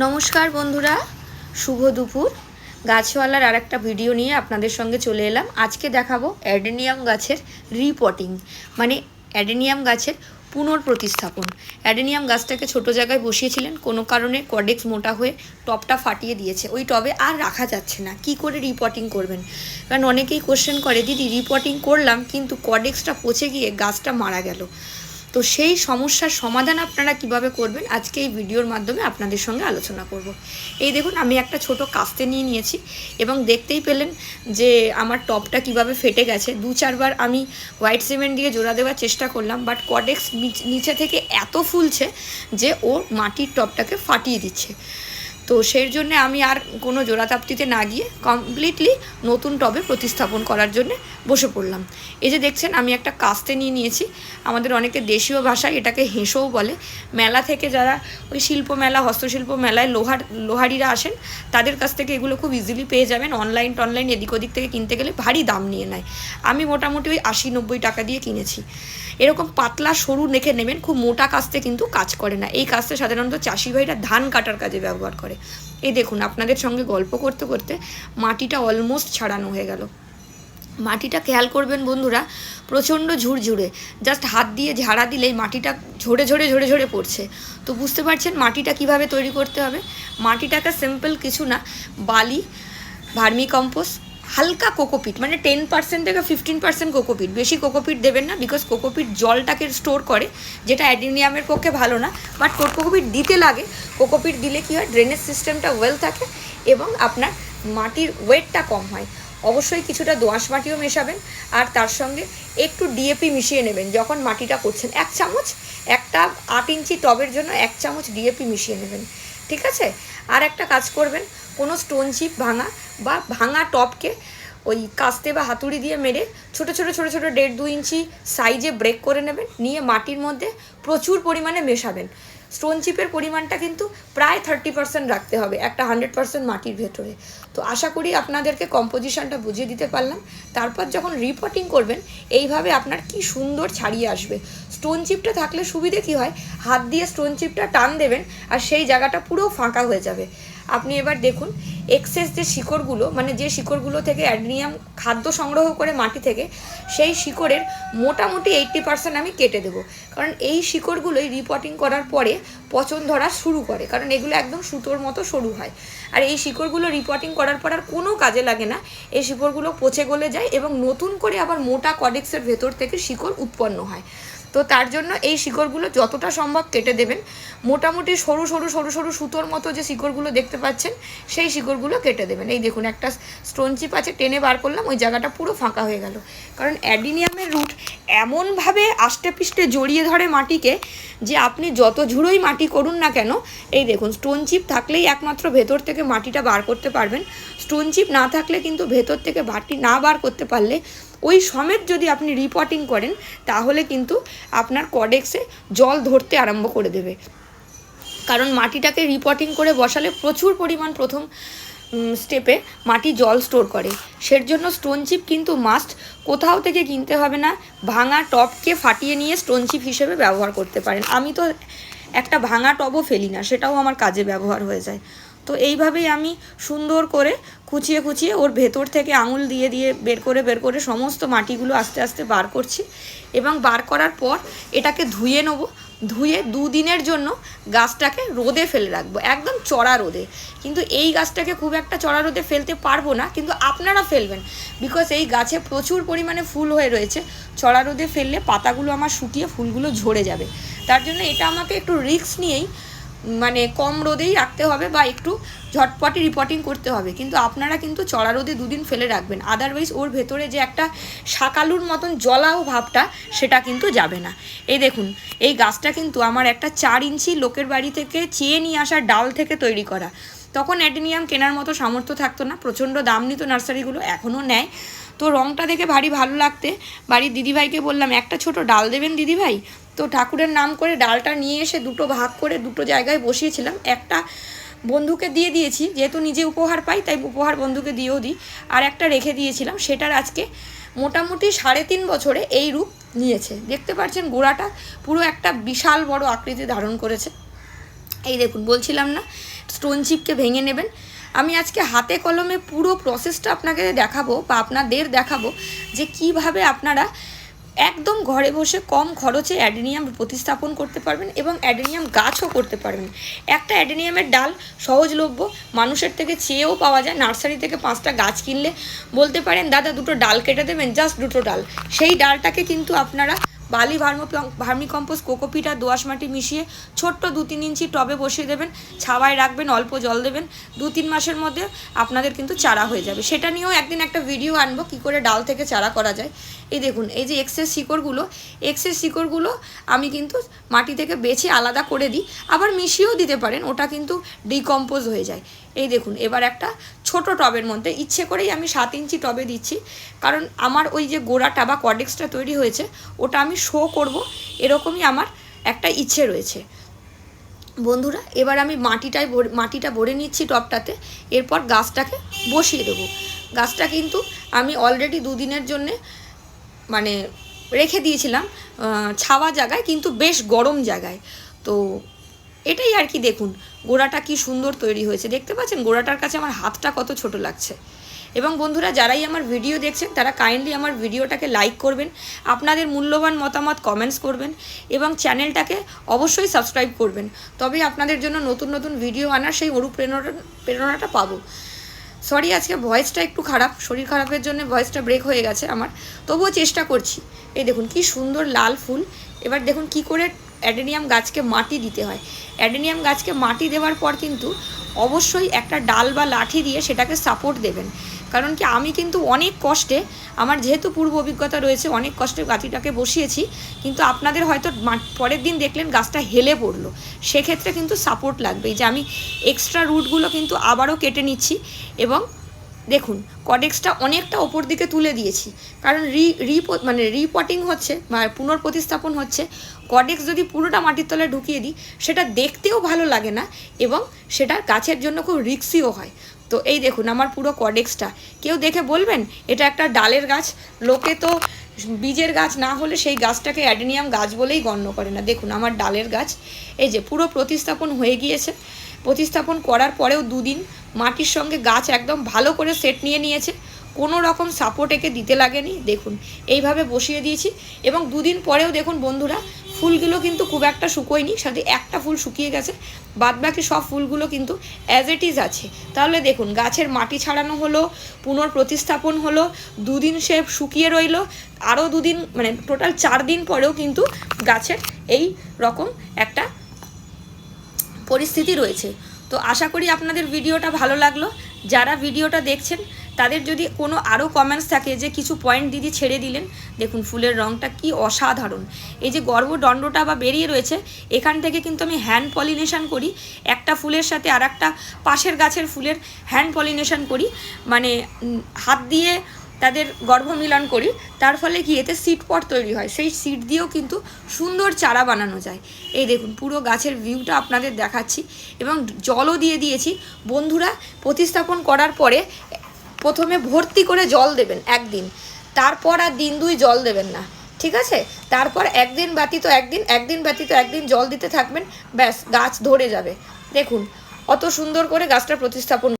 নমস্কার বন্ধুরা, শুভ দুপুর। গাছওয়ালার আর একটা ভিডিও নিয়ে আপনাদের সঙ্গে চলে এলাম। আজকে দেখাবো অ্যাডেনিয়াম গাছের রিপটিং মানে অ্যাডেনিয়াম গাছের পুনর্প্রতিস্থাপন অ্যাডেনিয়াম গাছটাকে ছোট জায়গায় বসিয়েছিলেন, কোনো কারণে কডেক্স মোটা হয়ে টবটা ফাটিয়ে দিয়েছে। ওই টবে আর রাখা যাচ্ছে না। কি করে রিপটিং করবেন? কারণ অনেকেই কোশ্চেন করে, দিদি রিপটিং করলাম, কিন্তু কডেক্সটা পচে গিয়ে গাছটা মারা গেল। তো সেই সমস্যার সমাধান আপনারা কীভাবে করবেন আজকে এই ভিডিওর মাধ্যমে আপনাদের সঙ্গে আলোচনা করব। এই দেখুন, আমি একটা ছোট কাস্তে নিয়ে নিয়েছি এবং দেখতেই পেলেন যে আমার টপটা কীভাবে ফেটে গেছে। দু চারবার আমি হোয়াইট সিমেন্ট দিয়ে জোড়া দেওয়ার চেষ্টা করলাম, বাট কডেক্স নিচে থেকে এত ফুলছে যে ও মাটির টপটাকে ফাটিয়ে দিচ্ছে। তো সেই জন্যে আমি আর কোনো জোড়াতাপ্তিতে না গিয়ে কমপ্লিটলি নতুন টবে প্রতিস্থাপন করার জন্য বসে পড়লাম। এই যে দেখছেন, আমি একটা কাস্তে নিয়ে নিয়েছি। আমাদের অনেকে দেশীয় ভাষায় এটাকে হেঁসোও বলে। মেলা থেকে যারা ওই শিল্প মেলা, হস্তশিল্প মেলায় লোহার, লোহারিরা আসেন, তাদের কাছ থেকে এগুলো খুব ইজিলি পেয়ে যাবেন। অনলাইন টনলাইন এদিক ওদিক থেকে কিনতে গেলে ভারী দাম নিয়ে নেয়। আমি মোটামুটি ওই আশি নব্বই টাকা দিয়ে কিনেছি। এরকম পাতলা সরু রেখে নেবেন, খুব মোটা কাস্তে কিন্তু কাজ করে না। এই কাস্তে সাধারণত চাষি ভাইরা ধান কাটার কাজে ব্যবহার করে। এই দেখুন, আপনাদের সঙ্গে গল্প করতে করতে মাটিটা অলমোস্ট ছাড়ানো হয়ে গেল। মাটিটা খেয়াল করবেন বন্ধুরা, প্রচণ্ড ঝুরঝুরে। জাস্ট হাত দিয়ে ঝাড়া দিলেই মাটিটা ঝরে ঝরে ঝরে ঝরে পড়ছে। তো বুঝতে পারছেন মাটিটা কীভাবে তৈরি করতে হবে? মাটিটাকে সিম্পল কিছু না, বালি ভার্মি কম্পোস্ট হালকা কোকোপিট মানে টেন পার্সেন্ট থেকে ফিফটিন পার্সেন্ট কোকোপিট, বেশি কোকোপিট দেবেন না বিকজ কোকোপিট জলটাকে স্টোর করে, যেটা অ্যাডিনিয়ামের পক্ষে ভালো না বাট কোকোপিট দিতে লাগে, কোকোপিট দিলে কী হয় ড্রেনেজ সিস্টেমটা ওয়েল থাকে এবং আপনার মাটির ওয়েটটা কম হয়। অবশ্যই কিছুটা দোআঁশ মাটিও মেশাবেন, আর তার সঙ্গে একটু ডিএপি মিশিয়ে নেবেন, যখন মাটিটা করছেন, এক চামচ, একটা আট ইঞ্চি টবের জন্য এক চামচ ডিএপি মিশিয়ে নেবেন, ঠিক আছে? আর একটা কাজ করবেন কোনো স্টোন চিপ ভাঙা বা ভাঙা টপকে ওই কাস্তে বা হাতুড়ি দিয়ে মেরে ছোট ছোট ছোট ছোট দেড় দু ইঞ্চি সাইজে ব্রেক করে নেবেন, নিয়ে মাটির মধ্যে প্রচুর পরিমাণে মেশাবেন। স্টোন চিপের পরিমাণটা কিন্তু প্রায় থার্টি পার্সেন্ট রাখতে হবে, একটা হান্ড্রেড পার্সেন্ট মাটির ভেতরে। তো আশা করি আপনাদেরকে কম্পোজিশনটা বুঝিয়ে দিতে পারলাম। তারপর যখন রিপোর্টিং করবেন, এইভাবে আপনার কি সুন্দর ছাড়িয়ে আসবে। স্টোন চিপটা থাকলে সুবিধে কি হয়? হাত দিয়ে স্টোন চিপটা টান দেবেন আর সেই জায়গাটা পুরো ফাঁকা হয়ে যাবে। আপনি এবার দেখুন এক্সেস যে শিকড়গুলো মানে যে শিকড়গুলো থেকে অ্যাডনিয়াম খাদ্য সংগ্রহ করে মাটি থেকে, সেই শিকড়ের মোটামুটি এইট্টি পার্সেন্ট আমি কেটে দেবো। কারণ এই শিকড়গুলোই রিপোর্টিং করার পরে পচন ধরা শুরু করে, কারণ এগুলো একদম সুতোর মতো সরু হয়। আর এই শিকড়গুলো রিপোর্টিং করার পর আর কোনো কাজে লাগে না। এই শিকড়গুলো পচে গলে যায় এবং নতুন করে আবার মোটা কডেক্সের ভেতর থেকে শিকড় উৎপন্ন হয়। তো তার জন্য এই শিকড়গুলো যতটা সম্ভব কেটে দেবেন। মোটামুটি সরু সরু সরু সরু সুতোর মতো যে শিকড়গুলো দেখতে পাচ্ছেন, সেই শিকড়গুলো কেটে দেবেন। এই দেখুন, একটা স্টোন চিপ আছে, টেনে বার করলাম, ওই জায়গাটা পুরো ফাঁকা হয়ে গেল। কারণ অ্যাডিনিয়ামের রুট এমনভাবে আষ্টে পিষ্টে জড়িয়ে ধরে মাটিকে যে আপনি যত ঝুড়োই মাটি করুন না কেন, এই দেখুন স্টোন চিপ থাকলেই একমাত্র ভেতর থেকে মাটিটা বার করতে পারবেন। স্টোন চিপ না থাকলে কিন্তু ভেতর থেকে মাটি না বার করতে পারলে ওই সমেত যদি আপনি রিপোর্টিং করেন, তাহলে কিন্তু আপনার কডেক্সে জল ধরতে আরম্ভ করে দেবে। কারণ মাটিটাকে রিপোর্টিং করে বসালে প্রচুর পরিমাণ প্রথম স্টেপে মাটি জল স্টোর করে। সের জন্য স্টোন চিপ কিন্তু মাস্ট কোথাও থেকে কিনতে হবে না, ভাঙা টপকে ফাটিয়ে নিয়ে স্টোন চিপ হিসেবে ব্যবহার করতে পারেন। আমি তো একটা ভাঙা টবও ফেলি না, সেটাও আমার কাজে ব্যবহার হয়ে যায়। তো এইভাবেই আমি সুন্দর করে কুচিয়ে কুচিয়ে ওর ভেতর থেকে আঙুল দিয়ে দিয়ে বের করে বের করে সমস্ত মাটিগুলো আস্তে আস্তে বার করছি এবং বার করার পর এটাকে ধুয়ে নেব, ধুয়ে দুদিনের জন্য গাছটাকে রোদে ফেলে রাখব, একদম চড়া রোদে। কিন্তু এই গাছটাকে খুব একটা চড়া রোদে ফেলতে পারব না, কিন্তু আপনারা ফেলবেন। বিকজ এই গাছে প্রচুর পরিমাণে ফুল হয়ে রয়েছে, চড়া রোদে ফেললে পাতাগুলো আমার শুকিয়ে ফুলগুলো ঝরে যাবে। তার জন্য এটা আমাকে একটু রিস্ক নিয়েই মানে কম রোদেই রাখতে হবে বা একটু ঝটপটে রিপোর্টিং করতে হবে। কিন্তু আপনারা কিন্তু চড়া রোদে দুদিন ফেলে রাখবেন। আদারওয়াইজ ওর ভেতরে যে একটা শাকালুর মতন জলাও ভাবটা সেটা কিন্তু যাবে না। এই দেখুন, এই গাছটা কিন্তু আমার একটা চার ইঞ্চি লোকের বাড়ি থেকে চেয়ে নিয়ে আসা ডাল থেকে তৈরি করা। তখন অ্যাডেনিয়াম কেনার মতো সামর্থ্য থাকতো না, প্রচণ্ড দাম নিত নার্সারিগুলো, এখনও নেয়। তো রঙটা দেখে ভারী ভালো লাগতে। বাড়ির দিদিভাইকে বললাম, একটা ছোট ডাল দেবেন দিদিভাই? তো ঠাকুরের নাম করে ডালটা নিয়ে এসে দুটো ভাগ করে দুটো জায়গায় বসিয়েছিলাম। একটা বন্ধুকে দিয়ে দিয়েছি, যেহেতু নিজে উপহার পাই, তাই উপহার বন্ধুকে দিয়েও দিই। আর একটা রেখে দিয়েছিলাম, সেটার আজকে মোটামুটি সাড়ে তিন বছরে এই রূপ নিয়েছে। দেখতে পাচ্ছেন গোড়াটা পুরো একটা বিশাল বড় আকৃতি ধারণ করেছে। এই দেখুন, বলছিলাম না, স্টোন চিপকে ভেঙে নেবেন। আমি আজকে হাতে কলমে পুরো প্রসেসটা আপনাকে দেখাবো বা আপনাদের দেখাবো যে কীভাবে আপনারা একদম ঘরে বসে কম খরচে অ্যাডেনিয়াম প্রতিস্থাপন করতে পারবেন এবং অ্যাডেনিয়াম গাছও করতে পারবেন। একটা অ্যাডেনিয়ামের ডাল সহজলভ্য, মানুষের থেকে চেয়েও পাওয়া যায়। নার্সারি থেকে পাঁচটা গাছ কিনলে বলতে পারেন, দাদা, দুটো ডাল কেটে দেবেন, জাস্ট দুটো ডাল। সেই ডালটাকে কিন্তু আপনারা বালি ভার্মো ভার্মি কম্পোস্ট কোকোপিট আর দোআঁশ মাটি মিশিয়ে ছোট্ট দু তিন ইঞ্চি টবে বসিয়ে দেবেন, ছাওয়ায় রাখবেন, অল্প জল দেবেন। দু তিন মাসের মধ্যে আপনাদের কিন্তু চারা হয়ে যাবে। সেটা নিয়েও একদিন একটা ভিডিও আনব, কী করে ডাল থেকে চারা করা যায়। এই দেখুন, এই যে এক্সেস শিকড়গুলো এক্সেস শিকড়গুলো আমি কিন্তু মাটি থেকে বেছে আলাদা করে দিই। আবার মিশিয়েও দিতে পারেন, ওটা কিন্তু ডিকম্পোজ হয়ে যায়। এই দেখুন, এবার একটা ছোট টবের মধ্যে, ইচ্ছে করেই আমি সাত ইঞ্চি টবে দিচ্ছি। কারণ আমার ওই যে গোড়াটা বা কডেক্সটা তৈরি হয়েছে, ওটা আমি শো করব, এরকমই আমার একটা ইচ্ছে রয়েছে। বন্ধুরা, এবার আমি মাটিটায় মাটিটা ভরে নিচ্ছি টবটাতে, এরপর গাছটাকে বসিয়ে দেবো। গাছটা কিন্তু আমি অলরেডি দুদিনের জন্যে মানে রেখে দিয়েছিলাম ছাওয়া জায়গায়, কিন্তু বেশ গরম জায়গায়। তো এটাই আর কি দেখুন গোড়াটা কি সুন্দর তৈরি হয়েছে। দেখতে পাচ্ছেন গোড়াটার কাছে আমার হাতটা কত ছোট লাগছে। এবং বন্ধুরা, যারাই আমার ভিডিও দেখছেন, তারা কাইন্ডলি আমার ভিডিওটাকে লাইক করবেন, আপনাদের মূল্যবান মতামত কমেন্টস করবেন এবং চ্যানেলটাকে অবশ্যই সাবস্ক্রাইব করবেন। তবে আপনাদের জন্য নতুন নতুন ভিডিও আনার সেই অনুপ্রেরণা, প্রেরণাটা পাবো। সরি আজকে ভয়েসটা একটু খারাপ, শরীর খারাপের জন্য ভয়েসটা ব্রেক হয়ে গেছে আমার। তবুও চেষ্টা করছি। এই দেখুন কি সুন্দর লাল ফুল। এবার দেখুন কি করে অ্যাডেনিয়াম গাছকে মাটি দিতে হয়। অ্যাডেনিয়াম গাছকে মাটি দেওয়ার পর কিন্তু অবশ্যই একটা ডাল বা লাঠি দিয়ে সেটাকে সাপোর্ট দেবেন। কারণ কি, আমি কিন্তু অনেক কষ্টে, আমার যেহেতু পূর্ব অভিজ্ঞতা রয়েছে, অনেক কষ্টে গাছটাকে বসিয়েছি, কিন্তু আপনাদের হয়তো পরের দিন দেখলেন গাছটা হেলে পড়ল। সেক্ষেত্রে কিন্তু সাপোর্ট লাগবে যে আমি এক্সট্রা রুটগুলো কিন্তু আবারও কেটে নিচ্ছি এবং দেখুন কডেক্সটা অনেকটা ওপর দিকে তুলে দিয়েছি। কারণ রি রি মানে রিপটিং হচ্ছে, বা পুনর্প্রতিস্থাপন হচ্ছে। কডেক্স যদি পুরোটা মাটির তলায় ঢুকিয়ে দিই, সেটা দেখতেও ভালো লাগে না এবং সেটা গাছের জন্য খুব রিক্সিও হয়। তো এই দেখুন, আমার পুরো কডেক্সটা কেউ দেখে বলবেন, এটা একটা ডালের গাছ, লোকে তো বীজের গাছ না হলে সেই গাছটাকে অ্যাডেনিয়াম গাছ বলেই গণ্য করে না। দেখুন, আমার ডালের গাছ, এই যে পুরো প্রতিস্থাপন হয়ে গিয়েছে। প্রতিস্থাপন করার পরেও দুদিন মাটির সঙ্গে গাছ একদম ভালো করে সেট নিয়ে নিয়েছে। কোনো রকম সাপোর্ট একে দিতে লাগেনি। দেখুন, এইভাবে বসিয়ে দিয়েছি এবং দুদিন পরেও দেখুন বন্ধুরা, ফুলগুলো কিন্তু খুব একটা শুকোয়নি, সাথে একটা ফুল শুকিয়ে গেছে। বাদবাকি সব ফুলগুলো কিন্তু অ্যাজ ইট ইজ আছে। তাহলে দেখুন, গাছের মাটি ছাড়ানো হলো পুনর্প্রতিস্থাপন হলো, দুদিন সে শুকিয়ে রইল, আরও দুদিন মানে টোটাল চার দিন পরেও কিন্তু গাছের এই রকম একটা পরিস্থিতি রয়েছে। তো আশা করি আপনাদের ভিডিওটা ভালো লাগল। যারা ভিডিওটা দেখছেন, তাদের যদি কোনো আরও কমেন্টস থাকে যে কিছু পয়েন্ট দিদি ছেড়ে দিলেন, দেখুন ফুলের রঙটা কি অসাধারণ। এই যে গর্ভদণ্ডটা বা বেরিয়ে রয়েছে, এখান থেকে কিন্তু আমি হ্যান্ড পলিনেশান করি। একটা ফুলের সাথে আর একটা পাশের গাছের ফুলের হ্যান্ড পলিনেশান করি। মানে হাত দিয়ে তাদের গর্ভমিলন করি, তার ফলে কি এতে সিট পট তৈরি হয়। সেই সিট দিয়েও কিন্তু সুন্দর চারা বানানো যায়। এই দেখুন, পুরো গাছের ভিউটা আপনাদের দেখাচ্ছি এবং জলও দিয়ে দিয়েছি। বন্ধুরা, প্রতিস্থাপন করার পরে প্রথমে ভর্তি করে জল দেবেন একদিন। তারপর আর দিন দুই জল দেবেন না, ঠিক আছে? তারপর একদিন ব্যতীত একদিন একদিন ব্যতীত একদিন জল দিতে থাকবেন, ব্যাস, গাছ ধরে যাবে। দেখুন, অত সুন্দর করে গাছটা প্রতিস্থাপন